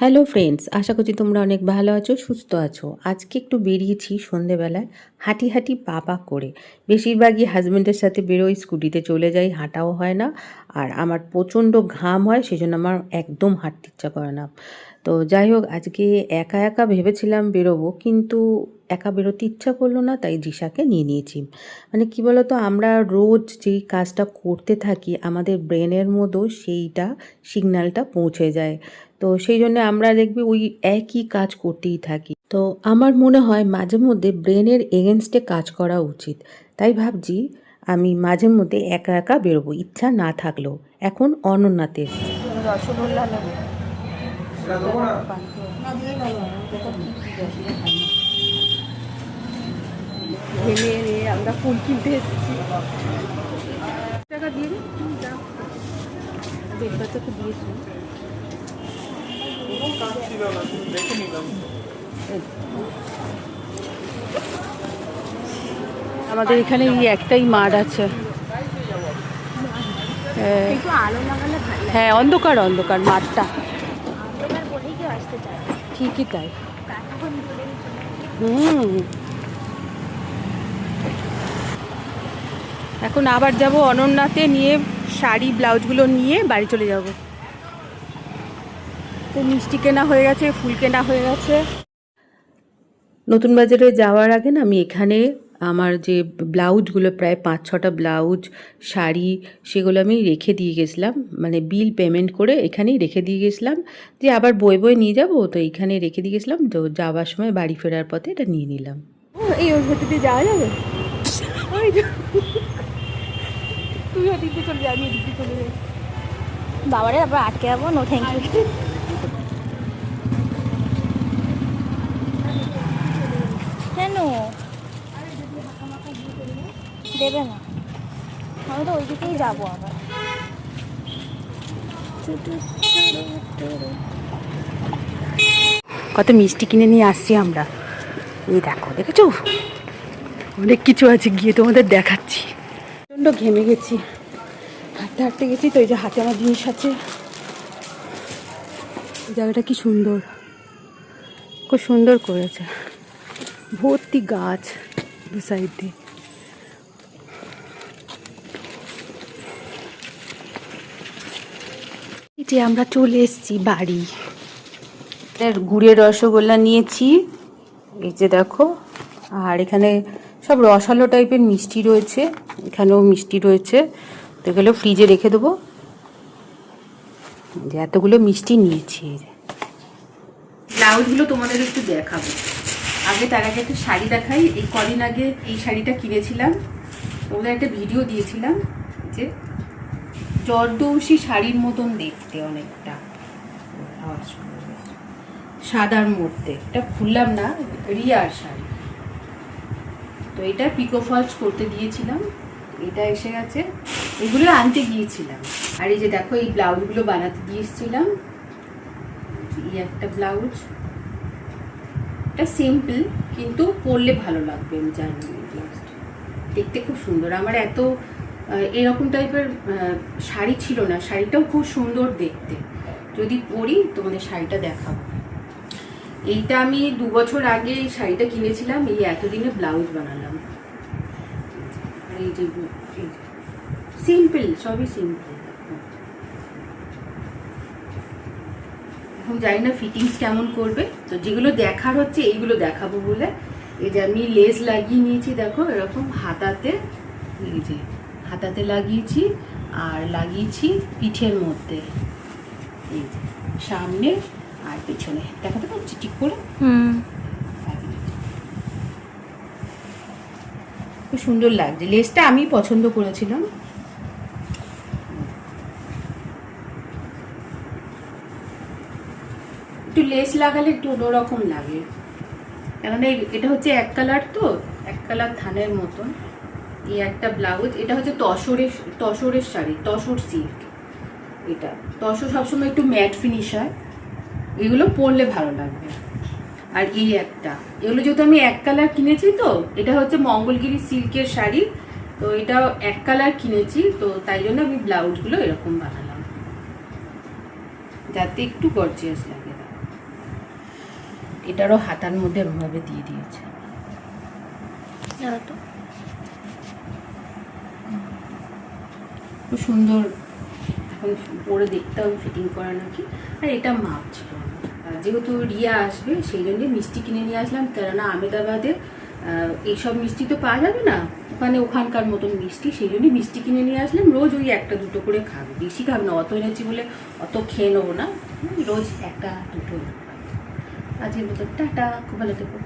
Hello friends আশা করছি তোমরা অনেক ভালো আছো সুস্থ আছো। আজকে একটু বেরিয়েছি সন্ধেবেলায়। হাঁটি হাঁটি পা পা করে। বেশিরভাগই হাজব্যান্ডের সাথে বেরোই স্কুটিতে চলে যাই হাঁটাও হয় না। আর আমার প্রচণ্ড ঘাম হয়, সেজন্য আমার একদম হাঁটতে ইচ্ছা করে না। তো যাই হোক, আজকে একা একা ভেবেছিলাম বেরোবো, কিন্তু একা বেরোতে ইচ্ছা করল না, তাই জিসাকে নিয়ে নিয়েছি। মানে কি বলতো, আমরা রোজ যেই কাজটা করতে থাকি, আমাদের ব্রেনের মতো সেইটা সিগন্যালটা পৌঁছে যায়। তো সেই জন্য আমরা দেখবি ওই একই কাজ করতেই থাকি। তো আমার মনে হয় মাঝে মধ্যে ব্রেনের এগেনস্টে কাজ করা উচিত। তাই ভাবছি আমি মাঝে মধ্যে একা একা বেরোবো, ইচ্ছা না থাকলেও। এখন অনন্যাতে। আমরা ফুল কিনতে এসেছি টাকা দিয়ে দে যা বেলপাতা তো দিয়েছি আমাদের এখানে এই একটাই মাঠ আছে। হ্যাঁ। হ্যাঁ অন্ধকার অন্ধকার মাঠটা। ঠিকই তাই। হুম। এখন আবার যাব অনন্যাতে নিয়ে শাড়ি ব্লাউজগুলো নিয়ে বাড়ি চলে যাব। তো মিষ্টি কেনা হয়ে গেছে ফুল কেনা হয়ে গেছে। নতুন বাজারে যাওয়ার আগে না আমি এখানে আমার যে ব্লাউজগুলো প্রায় পাঁচ ছটা ব্লাউজ শাড়ি সেগুলো আমি রেখে দিয়ে গেছিলাম। মানে বিল পেমেন্ট করে এখানেই রেখে দিয়ে গেছিলাম। যে আবার বই বই নিয়ে যাব তো এখানে রেখে দিয়ে গেছিলাম। তো যাওয়ার সময় বাড়ি ফেরার পথে এটা নিয়ে নিলাম। ও এই ওর ভেতর দিয়ে যাওয়া যাবে? তুই ওদিক দিয়ে চলে যা আমি এদিক দিয়ে চলে যাই। বাবারে আবার আটকে যাব নো থ্যাংক ইউ দেবে না। আমি তো ওই দিকেই যাব আবার। কত মিষ্টি কিনে নিয়ে আসছি আমরা। এই দেখো দেখেছ? অনেক কিছু আছে গিয়ে তোমাদের দেখাচ্ছি। প্রচণ্ড ঘেমে গেছি। হাঁটতে হাঁটতে গেছি তো এই যে হাতে আমার জিনিস আছে। এই জায়গাটা কি সুন্দর। খুব সুন্দর করেছে। ভর্তি গাছ দু সাইড। দিয়ে যে আমরা চলে এসেছি বাড়ি। গুড়ের রসগোল্লা নিয়েছি এই যে দেখো। আর এখানে সব রসালো টাইপের মিষ্টি রয়েছে এখানেও মিষ্টি রয়েছে। তো এগুলো ফ্রিজে রেখে দেবো। যে এতগুলো মিষ্টি নিয়েছি। ব্লাউজগুলো তোমাদের একটু দেখাবো। আগে তার আগে একটা শাড়ি দেখাই। এই কদিন আগে এই শাড়িটা কিনেছিলাম। তোমাদের একটা ভিডিও দিয়েছিলাম যে জর্দৌসি শাড়ির মতন দেখতে অনেকটা। সাদার মধ্যে। এটা খুললাম না, রিয়ার শাড়ি। তো এটা পিকো ফলস করতে দিয়েছিলাম। এটা এসে গেছে। এগুলো আনতে গিয়েছিলাম। আর এই যে দেখো, এই ব্লাউজগুলো বানাতে দিয়ে এসেছিলাম এই একটা ব্লাউজ। এটা সিম্পল কিন্তু পরলে ভালো লাগবে, আমি জানি ব্লাউজটা দেখতে খুব সুন্দর। আমার এত এরকম টাইপের শাড়ি ছিল না। শাড়িটাও খুব সুন্দর দেখতে। যদি পরি, তোমাদের শাড়িটা দেখাবো। এইটা আমি দু বছর আগে এই শাড়িটা কিনেছিলাম, এই এতদিনে ব্লাউজ বানালাম। এই যে সিম্পল সবই সিম্পল এখন জানি না ফিটিংস কেমন করবে। তো যেগুলো দেখার হচ্ছে এইগুলো দেখাবো বলে। এই যে আমি লেস লাগিয়ে নিয়েছি দেখো এরকম হাতাতে এই যে হাতাতে লাগিয়েছি আর লাগিয়েছি পিঠের মধ্যে। এই যে সামনে আর পেছনে। দেখাতে পাচ্ছি ঠিক করে? হুম। খুব সুন্দর লাগছে। লেসটা আমি পছন্দ করেছিলাম। লেস লাগালে একটু অন্যরকম লাগে। কেননা এটা হচ্ছে এক কালার তো, এক কালার ধানের মতন। এই একটা ব্লাউজ এটা হচ্ছে তসরের তসরের শাড়ি, তসর সিল্ক এটা, তসর সবসময় একটু ম্যাট ফিনিশ হয়। এগুলো পরলে ভালো লাগবে। আর এই একটা, এগুলো যেহেতু আমি এক কালার কিনেছি তো, এটা হচ্ছে মঙ্গলগিরি সিল্কের শাড়ি। তো এটা এক কালার কিনেছি, তো তাই জন্য আমি ব্লাউজগুলো এরকম বানালাম। যাতে একটু গর্জিয়াস লাগে। এটারও হাতার মধ্যে এরমভাবে দিয়ে দিয়েছে। খুব সুন্দর এখন পরে দেখতেও ফিটিং করা নাকি। আর এটা মাপ ছিল যেহেতু রিয়া আসবে সেই জন্যে মিষ্টি কিনে নিয়ে আসলাম। কেননা আমেদাবাদে এইসব মিষ্টি তো পাওয়া যাবে না। ওখানে ওখানকার মতন মিষ্টি সেই জন্য মিষ্টি কিনে নিয়ে আসলাম। রোজ ওই একটা দুটো করে খাবে। বেশি খাবে না অত এনেছি বলে অত খেয়ে নেব না। রোজ একটা দুটো। আজকের মতো টাটা খুব ভালো থেকো।